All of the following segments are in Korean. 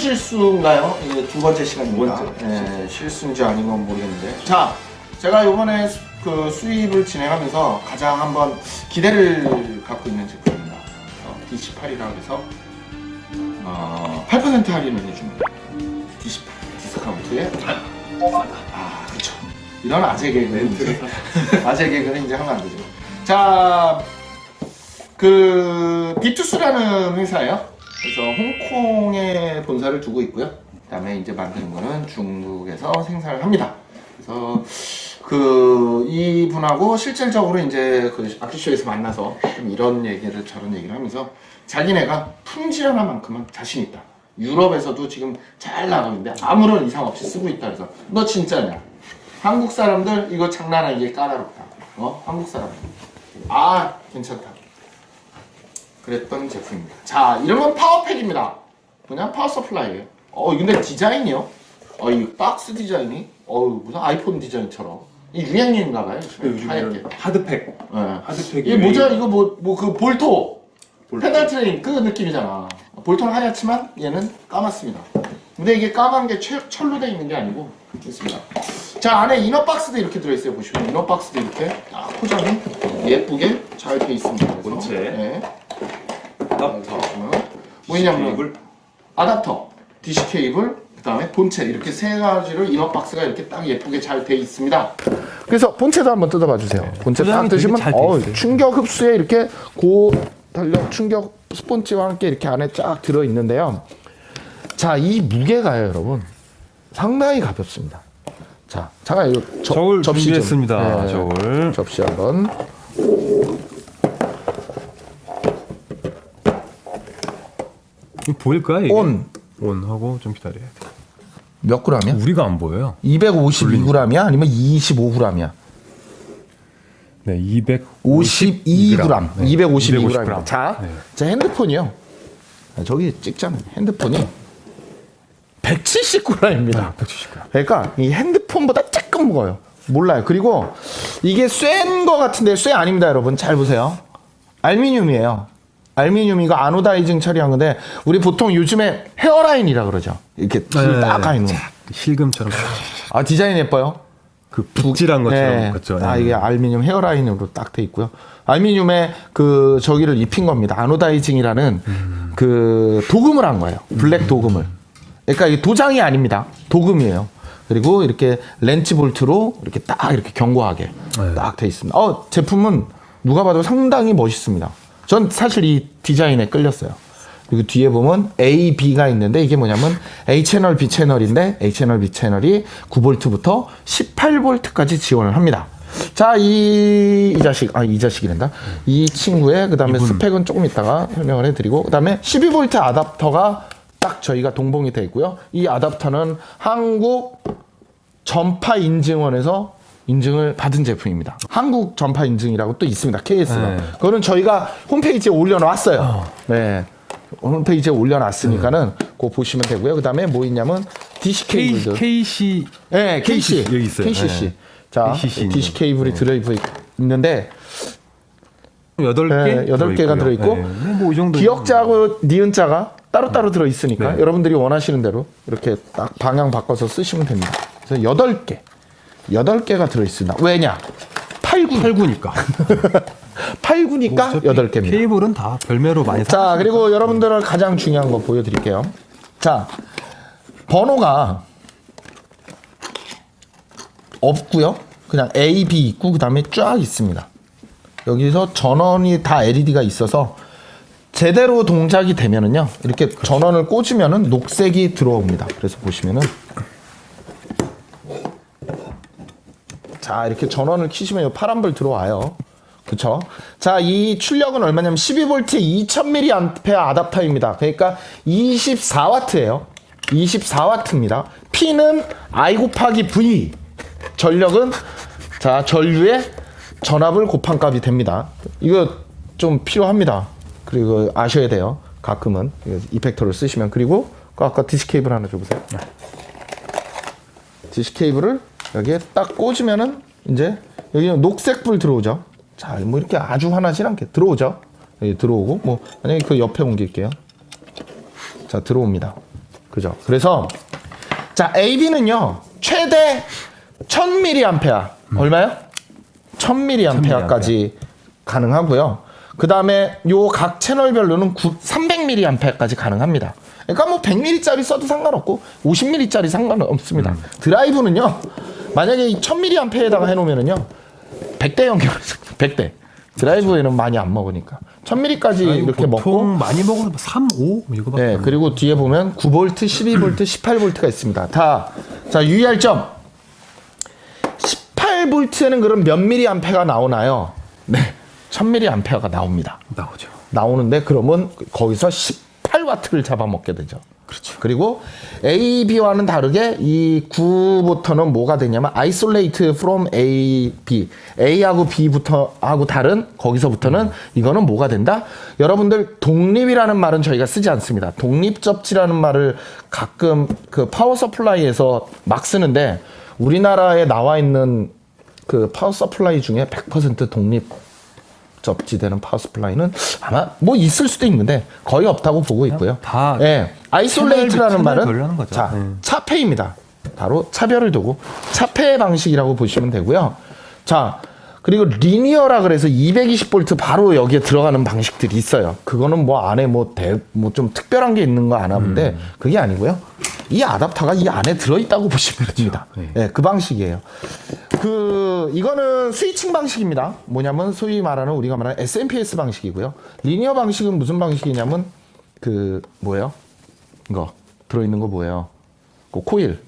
실수인가요? 이게 두 번째 시간입니다. 두 번째. 예, 실수인지 아닌 건 모르겠는데. 자, 제가 이번에 수- 그 수입을 진행하면서 가장 한번 기대를 갖고 있는 제품입니다. 어, DC8이라고 해서 어, 8% 할인을 해줍니다. DC8 디스카운트에 아, 그렇죠. 이런 아재 개그는 이제 아재 개그는 이제 하면 안 되죠. 자, 그 비투스라는 회사예요. 그래서 홍콩에 본사를 두고 있고요. 그다음에 이제 만드는 거는 중국에서 생산을 합니다. 그래서 그 이분하고 실질적으로 이제 그 아키쇼에서 만나서 좀 이런 얘기를 저런 얘기를 하면서 자기네가 품질 하나만큼은 자신 있다. 유럽에서도 지금 잘 나가고 있는데 아무런 이상 없이 쓰고 있다. 그래서 너 진짜냐? 한국 사람들 이거 장난 아니게 까다롭다. 어? 한국 사람들. 아 괜찮다. 그랬던 제품입니다. 자, 이름은 파워팩입니다. 그냥 파워 서플라이예요. 어, 근데 디자인이요? 어, 이 박스 디자인이? 어, 무슨 아이폰 디자인처럼. 이 유행인가 봐요. 요즘에 하얗게. 하드팩. 예. 하드팩이. 이게 뭐죠? 이거 뭐, 뭐그 볼토. 페달 트레인 그 느낌이잖아. 볼토는 하얗지만 얘는 까맣습니다. 근데 이게 까만 게 최- 철로 돼 있는 게 아니고 있습니다. 자 안에 이너 박스도 이렇게 들어있어요. 보시면 이너 박스도 이렇게 딱 포장이 예쁘게 잘 돼 있습니다. 그래서, 본체. 네. 아답터. 뭐냐면. 아답터, 디시 케이블, 그다음에 본체 이렇게 세 가지로 이너 박스가 이렇게 딱 예쁘게 잘 돼 있습니다. 그래서 본체도 한번 뜯어봐 주세요. 본체 딱 드시면 어. 충격 흡수에 이렇게 고 달력 충격 스폰지와 함께 이렇게 안에 쫙 들어 있는데요. 자, 이 무게가요, 여러분. 상당히 가볍습니다. 자, 잠깐 이거 저, 저울 접시 좀. 준비했습니다. 네, 저울. 접시 한번. 이거 보일까요? 이게? 온. 온하고 좀 기다려야 돼. 몇 g이야? 우리가 안 보여요. 252g이야? 아니면 25g이야? 네, 200. 52g. 252g. g. 자, 네. 제 핸드폰이요. 아, 저기 찍자면 핸드폰이 170g입니다. 170g. 그러니까 이 핸드폰보다 조금 무거워요. 몰라요. 그리고 이게 쇠인 거 같은데 쇠 아닙니다, 여러분. 잘 보세요. 알미늄이에요. 알미늄 이거 아노다이징 처리한 건데 우리 보통 요즘에 헤어라인이라 그러죠. 이렇게 네, 딱 가있는. 실금처럼 아 디자인 예뻐요. 그 붓질한 것처럼 네. 같죠. 아 네. 이게 알미늄 헤어라인으로 딱 돼 있고요. 알미늄에 그 저기를 입힌 겁니다. 아노다이징이라는 음. 그 도금을 한 거예요. 블랙 도금을. 그러니까 이 도장이 아닙니다. 도금이에요. 그리고 이렇게 렌치 볼트로 이렇게 딱 이렇게 견고하게 네. 딱돼 있습니다. 어 제품은 누가 봐도 상당히 멋있습니다. 전 사실 이 디자인에 끌렸어요. 그리고 뒤에 보면 A, B가 있는데 이게 뭐냐면 A 채널, B 채널인데 A 채널, B 채널이 9V부터 18V까지 지원을 합니다. 자, 이, 이 자식, 아, 이 자식이란다. 이 친구의 그 다음에 스펙은 조금 이따가 설명을 해드리고, 그 다음에 12V 아답터가 딱 저희가 동봉이 되어 있고요. 이 아답터는 한국 전파 인증원에서 인증을 받은 제품입니다. 한국 전파 인증이라고 또 있습니다. KS가. 네. 그거는 저희가 홈페이지에 올려놨어요. 네. 홈페이지에 올려놨으니까는 그거 보시면 되고요. 그 다음에 뭐 있냐면 DC K, 케이블도. KC 네, KC. 여기 있어요. KCC. 네. 자, KCC 있는 DC 거. 케이블이 들어있는데 8개 네, 여덟 개가 들어있고 뭐이 정도 기억자하고 니은자가 따로따로 들어있으니까 네. 여러분들이 원하시는 대로 이렇게 딱 방향 바꿔서 쓰시면 됩니다. 그래서 여덟 개, 여덟 개가 들어있습니다. 왜냐? 8구, 8구니까. 8구니까 여덟 개입니다. 케이블은 다 별매로 많이 사. 자, 그리고 여러분들은 가장 중요한 거 보여드릴게요. 자, 번호가 없고요. 그냥 A, B 있고 그 다음에 쫙 있습니다. 여기서 전원이 다 LED가 있어서 제대로 동작이 되면은요 이렇게 전원을 꽂으면은 녹색이 들어옵니다. 그래서 보시면은 자 이렇게 전원을 키시면 요 파란불 들어와요. 그쵸? 자, 이 출력은 얼마냐면 12V 2000mAh 아답터입니다. 그러니까 24W예요. 24W입니다. P는 I 곱하기 V. 전력은 자, 전류의 전압을 곱한 값이 됩니다. 이거 좀 필요합니다. 그리고 아셔야 돼요. 가끔은 이펙터를 쓰시면 그리고 그 아까 디스 케이블 하나 줘보세요. 디시 케이블을 여기에 딱 꽂으면은 이제 여기 녹색 불 들어오죠. 자, 뭐 이렇게 아주 화나진 않게 들어오죠. 여기 들어오고 뭐 만약에 그 옆에 옮길게요. 자, 들어옵니다. 그죠? 그래서 자 AB는요 최대 1000mAh 얼마요? 1000mAh까지 가능하고요. 그 다음에 요 각 채널별로는 300mAh까지 가능합니다. 그러니까 뭐 100mAh짜리 써도 상관없고 50mAh짜리 상관없습니다. 드라이브는요 만약에 이 1000mAh에다가 해놓으면은요 100대 연결 100대 드라이브에는 많이 안 먹으니까 1000mAh까지 이렇게 먹고 많이 먹어도 3, 5 이거밖에 네, 안 그리고 뒤에 보면 9V, 12V, 18V가 있습니다. 다, 자, 유의할 점. 18V에는 그럼 몇 미리암페가 나오나요? 네, 1000미리암페가 나옵니다. 나오죠. 나오는데 그러면 거기서 18와트를 잡아먹게 되죠. 그렇죠. 그리고 A, B와는 다르게 이 9부터는 뭐가 되냐면 isolate from A, B. A하고 B부터 하고 다른 거기서부터는 이거는 뭐가 된다? 여러분들 독립이라는 말은 저희가 쓰지 않습니다. 독립 접지라는 말을 가끔 그 파워 서플라이에서 막 쓰는데 우리나라에 나와 있는 그 파워 서플라이 중에 100% 독립 접지되는 파워 서플라이는 아마 뭐 있을 수도 있는데 거의 없다고 보고 있고요. 다 예. 아이솔레이트라는 말은. 자, 네. 차폐입니다. 바로 차별을 두고 차폐 방식이라고 보시면 되고요. 자, 그리고 리니어라 그래서 220V 바로 여기에 들어가는 방식들이 있어요. 그거는 뭐 안에 뭐 대 뭐 좀 특별한 게 있는 거 안 하는데 그게 아니고요. 이 아답터가 이 안에 들어 있다고 보시면 됩니다. 네. 예, 그 방식이에요. 그 이거는 스위칭 방식입니다. 뭐냐면 소위 말하는 우리가 말하는 SMPS 방식이고요. 리니어 방식은 무슨 방식이냐면 그 뭐예요? 이거 들어 있는 거 뭐예요? 그 코일.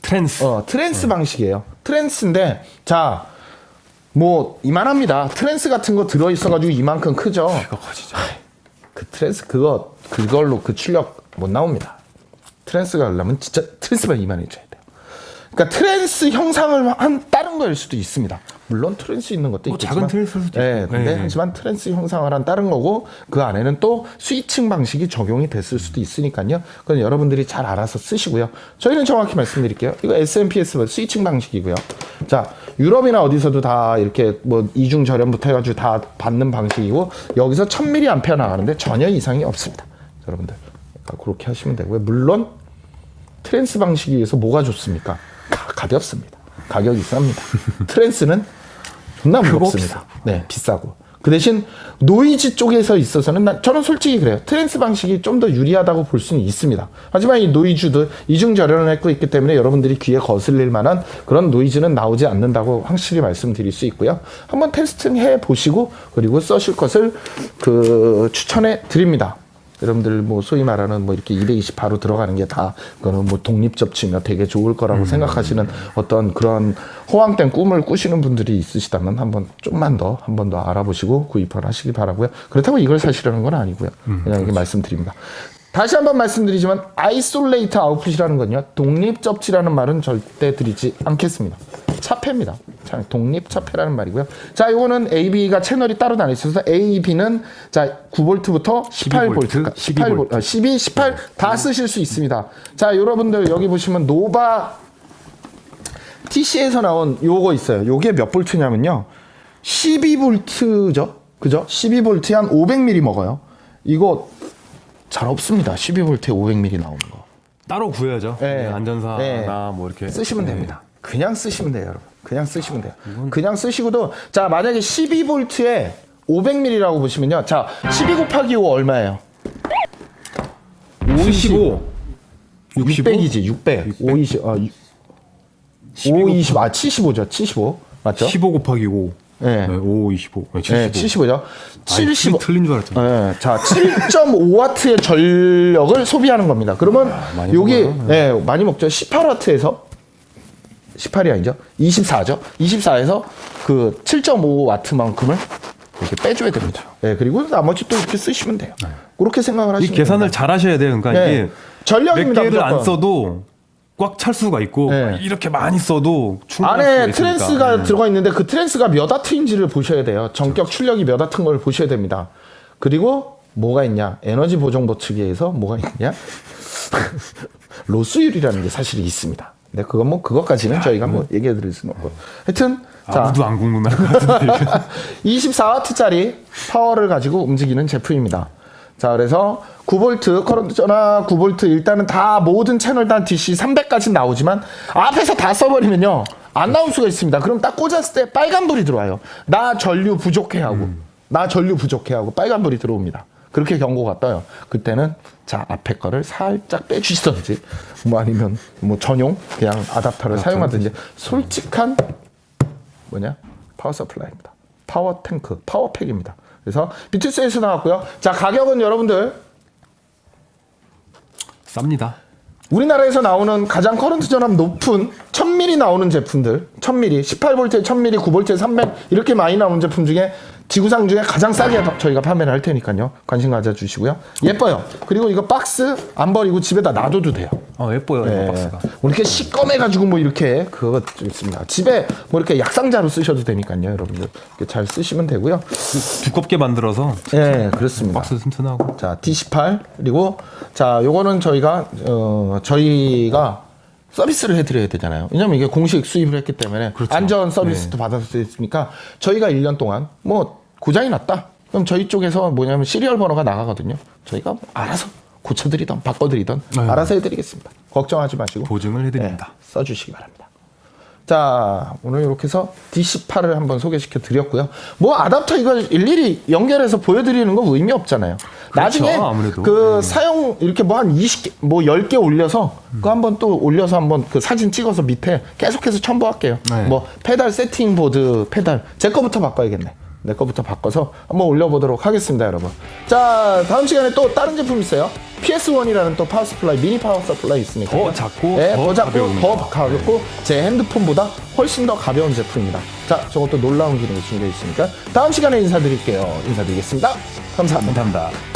트랜스. 어, 트랜스 방식이에요. 트랜스인데 자, 뭐 이만합니다. 트랜스 같은 거 들어 있어 가지고 이만큼 크죠. 이거 커지죠. 그 트랜스 그거 그걸로 그 출력 못 나옵니다. 트랜스가 하려면 진짜 트랜스만 이만해져야 돼요. 그러니까 트랜스 형상을 한 다른 거일 수도 있습니다. 물론 트랜스 있는 것도 뭐 있겠지만, 작은 트랜스일 수도 네, 있고. 근데 네, 네. 하지만 트랜스 형상을 한 다른 거고 그 안에는 또 스위칭 방식이 적용이 됐을 수도 있으니까요. 그건 여러분들이 잘 알아서 쓰시고요. 저희는 정확히 말씀드릴게요. 이거 SMPS 스위칭 방식이고요. 자, 유럽이나 어디서도 다 이렇게 뭐 이중 절연부터 해가지고 다 받는 방식이고 여기서 1000mAh 나가는데 전혀 이상이 없습니다. 여러분들 그렇게 하시면 되고요. 물론 트랜스 방식에 의해서 뭐가 좋습니까? 가, 가볍습니다. 가격이 쌉니다. 트랜스는 존나 무겁습니다. 네, 비싸고. 그 대신 노이즈 쪽에서 있어서는 난, 저는 솔직히 그래요. 트랜스 방식이 좀 더 유리하다고 볼 수는 있습니다. 하지만 이 노이즈도 이중 절연을 했고 있기 때문에 여러분들이 귀에 거슬릴 만한 그런 노이즈는 나오지 않는다고 확실히 말씀드릴 수 있고요. 한번 테스팅 해 보시고 그리고 써실 것을 그 추천해 드립니다. 여러분들 뭐 소위 말하는 뭐 이렇게 220 바로 들어가는 게 다 그거는 뭐 독립 접치면 되게 좋을 거라고 생각하시는 어떤 그런 호황된 꿈을 꾸시는 분들이 있으시다면 한번 좀만 더 한 번 더 알아보시고 구입을 하시기 바라고요. 그렇다고 이걸 사시려는 건 아니고요. 그냥 이렇게 말씀드립니다. 다시 한번 말씀드리지만 아이솔레이트 아웃풋이라는 건요. 독립 접치라는 말은 절대 드리지 않겠습니다. 차폐입니다. 자, 독립 차폐라는 말이고요. 자, 이거는 AB가 채널이 따로 나눠 있어서 AB는 자 9V부터 18V, 18V, 12, 18 다 쓰실 수 있습니다. 자, 여러분들 여기 보시면 노바 TC에서 나온 요거 있어요. 요게 몇 볼트냐면요. 12볼트죠. 그죠? 12볼트에 한 500ml 먹어요. 이거 잘 없습니다. 12볼트에 500ml 나오는 거. 따로 구해야죠. 네. 네, 안전사나 네. 뭐 이렇게 쓰시면 네. 됩니다. 그냥 쓰시면 돼요, 여러분. 그냥 쓰시면 돼요. 그냥 쓰시고도 자 만약에 12볼트에 500ml라고 보시면요. 자 12 곱하기 5 얼마예요? 75. 600이지 600. 520. 아, 520. 아 75죠. 75. 맞죠? 15 곱하기 5. 네. 5, 25. 네, 75. 네, 75죠. 75. 틀린 줄 알았잖아. 네, 자, 7.5와트의 전력을 소비하는 겁니다. 그러면 많이 여기 먹어요. 네, 많이 먹죠. 18와트에서 18이 아니죠. 24죠. 24에서 그 7.5와트만큼을 이렇게 빼줘야 됩니다. 네, 그리고 나머지 또 이렇게 쓰시면 돼요. 그렇게 생각을 이 하시면 계산을 됩니다. 잘 하셔야 돼요. 그러니까 네. 이게 전력입니다, 몇 개를 안 무조건. 써도 꽉 찰 수가 있고 네. 이렇게 많이 써도 충분할 수가 안에 있으니까. 트랜스가 네. 들어가 있는데 그 트랜스가 몇 와트인지를 보셔야 돼요. 전격 출력이 몇 와트인 걸 보셔야 됩니다. 그리고 뭐가 있냐? 에너지 보정 보 측에 의해서 뭐가 있냐? 로스율이라는 게 사실 있습니다. 근데 그건 뭐 그것까지는 저희가 뭐 얘기해 드릴 수는 없고. 하여튼 자, 아무도 안 궁금할 것 같은데. 24와트짜리 파워를 가지고 움직이는 제품입니다. 자, 그래서 9V 커런트 전화 9V 일단은 다 모든 채널 다 DC 300까지 나오지만 앞에서 다 써버리면요 안 나올 수가 있습니다. 그럼 딱 꽂았을 때 빨간 불이 들어와요. 나 전류 부족해 하고 나 전류 부족해 하고 빨간 불이 들어옵니다. 그렇게 경고가 떠요. 그때는 자 앞에 거를 살짝 빼주시던지 뭐 아니면 뭐 전용 그냥 아답터를 사용하든지 솔직한 뭐냐 파워 서플라이입니다. 파워 탱크, 파워 팩입니다. 그래서 비투스에서 나왔고요. 자 가격은 여러분들 쌉니다. 우리나라에서 나오는 가장 커런트 전압 높은 1000ml 나오는 제품들 1000ml, 18V에 1000ml, 9V에 300 이렇게 많이 나오는 제품 중에 지구상 중에 가장 싸게 바- 저희가 판매를 할 테니까요. 관심 가져주시고요. 예뻐요. 그리고 이거 박스 안 버리고 집에다 놔둬도 돼요. 어 예뻐요 예. 이거 박스가. 뭐 이렇게 시꺼매가지고 뭐 이렇게 그거 좀 있습니다. 집에 뭐 이렇게 약상자로 쓰셔도 되니까요, 여러분들 이렇게 잘 쓰시면 되고요. 두껍게 만들어서 예, 그렇습니다. 박스 튼튼하고. 자, D18 그리고 자, 요거는 저희가 어 저희가 서비스를 해드려야 되잖아요. 왜냐면 이게 공식 수입을 했기 때문에 그렇죠. 안전 서비스도 받아서 수 있으니까 저희가 1년 동안 뭐 고장이 났다. 그럼 저희 쪽에서 뭐냐면 시리얼 번호가 나가거든요. 저희가 알아서 고쳐드리던 바꿔드리던 네. 알아서 해드리겠습니다. 걱정하지 마시고 보증을 해드립니다. 네, 써주시기 바랍니다. 자, 오늘 이렇게 해서 D18을 한번 소개시켜 드렸고요. 뭐 아답터 이거 일일이 연결해서 보여드리는 건 의미 없잖아요. 나중에 아무래도. 그 사용 이렇게 뭐 한 20개, 뭐 10개 올려서 그거 한번 또 올려서 한번 그 사진 찍어서 밑에 계속해서 첨부할게요. 네. 뭐 페달 세팅 보드 페달 제 거부터 바꿔야겠네. 내 거부터 바꿔서 한번 올려보도록 하겠습니다, 여러분. 자, 다음 시간에 또 다른 제품 있어요. PS1이라는 또 파워 서플라이, 미니 파워 서플라이 있으니까. 더 작고 네, 더 더 작고 가벼운 더 거. 가볍고 제 핸드폰보다 훨씬 더 가벼운 제품입니다. 자, 저것도 놀라운 기능이 준비되어 있으니까 다음 시간에 인사드릴게요. 인사드리겠습니다. 감사합니다. 감사합니다.